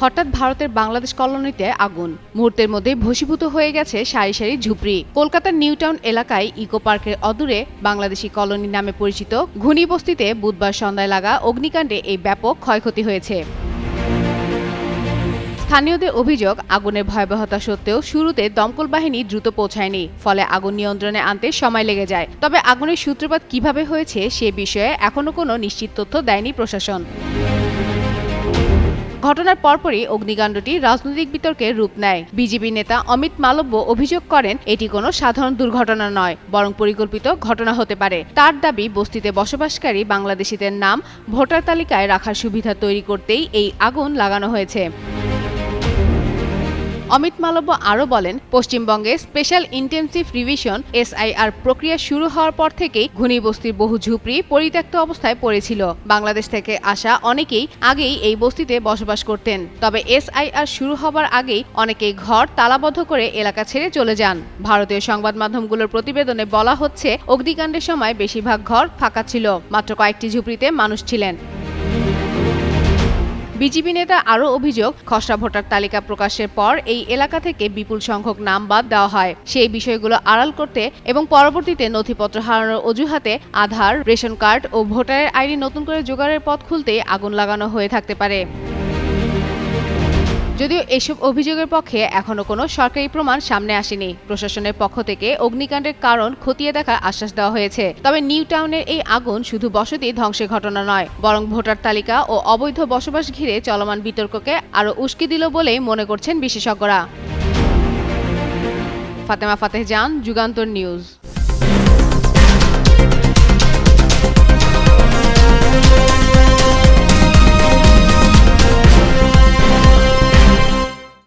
হঠাৎ ভারতের বাংলাদেশ কলোনিতে আগুন। মুহূর্তের মধ্যে ভসীভূত হয়ে গেছে সারি সারি ঝুপড়ি। কলকাতার নিউ টাউন এলাকায় ইকো পার্কের অদূরে বাংলাদেশি কলোনি নামে পরিচিত ঘুনি বস্তিতে বুধবার সন্ধ্যায় লাগা অগ্নিকাণ্ডে এই ব্যাপক ক্ষয়ক্ষতি হয়েছে। স্থানীয়দের অভিযোগ, আগুনের ভয়াবহতা সত্ত্বেও শুরুতে দমকল বাহিনী দ্রুত পৌঁছায়নি, ফলে আগুন নিয়ন্ত্রণে আনতে সময় লেগে যায়। তবে আগুনের সূত্রপাত কীভাবে হয়েছে সে বিষয়ে এখনও কোনো নিশ্চিত তথ্য দেয়নি প্রশাসন। ঘটনার পরপরই অগ্নিকাণ্ডটি রাজনৈতিক বিতর্কে রূপ নেয়। বিজেপি নেতা অমিত মালব্য অভিযোগ করেন, এটি কোনো সাধারণ দুর্ঘটনা নয়, বরং পরিকল্পিত ঘটনা হতে পারে। তার দাবি, বস্তিতে বসবাসকারী বাংলাদেশিদের নাম ভোটার তালিকায় রাখার সুবিধা তৈরি করতেই এই আগুন লাগানো হয়েছে। অমিত মালব্য আরও বলেন, পশ্চিমবঙ্গে স্পেশাল ইন্টেনসিভ রিভিশন এসআইআর প্রক্রিয়া শুরু হওয়ার পর থেকেই ঘূর্ণিবস্তির বহু ঝুপড়ি পরিত্যক্ত অবস্থায় পড়েছিল। বাংলাদেশ থেকে আসা অনেকেই আগেই এই বস্তিতে বসবাস করতেন। তবে এসআইআর শুরু হবার আগেই অনেকেই ঘর তালাবদ্ধ করে এলাকা ছেড়ে চলে যান। ভারতীয় সংবাদ মাধ্যমগুলোর প্রতিবেদনে বলা হচ্ছে, অগ্নিকাণ্ডের সময় বেশিরভাগ ঘর ফাঁকা ছিল। মাত্র কয়েকটি ঝুপড়িতে মানুষ ছিলেন। বিজেপি নেতা আরও অভিযোগ, খসড়া ভোটার তালিকা প্রকাশের পর এই এলাকা থেকে বিপুল সংখ্যক নাম বাদ দেওয়া হয়। সেই বিষয়গুলো আড়াল করতে এবং পরবর্তীতে নথিপত্র হারানোর অজুহাতে আধার, রেশন কার্ড ও ভোটারের আইডি নতুন করে জোগাড়ের পথ খুলতে আগুন লাগানো হয়ে থাকতে পারে। যদিও এসব অভিযোগের পক্ষে এখনও কোনো সরকারি প্রমাণ সামনে আসেনি। প্রশাসনের পক্ষ থেকে অগ্নিকাণ্ডের কারণ খতিয়ে দেখার আশ্বাস দেওয়া হয়েছে। তবে নিউ টাউনের এই আগুন শুধু বসতি ধ্বংসের ঘটনা নয়, বরং ভোটার তালিকা ও অবৈধ বসবাস ঘিরে চলমান বিতর্ককে আরও উস্কে দিল বলেই মনে করছেন বিশেষজ্ঞরা। ফাতেমা ফাতেহ জান, যুগান্তর নিউজ।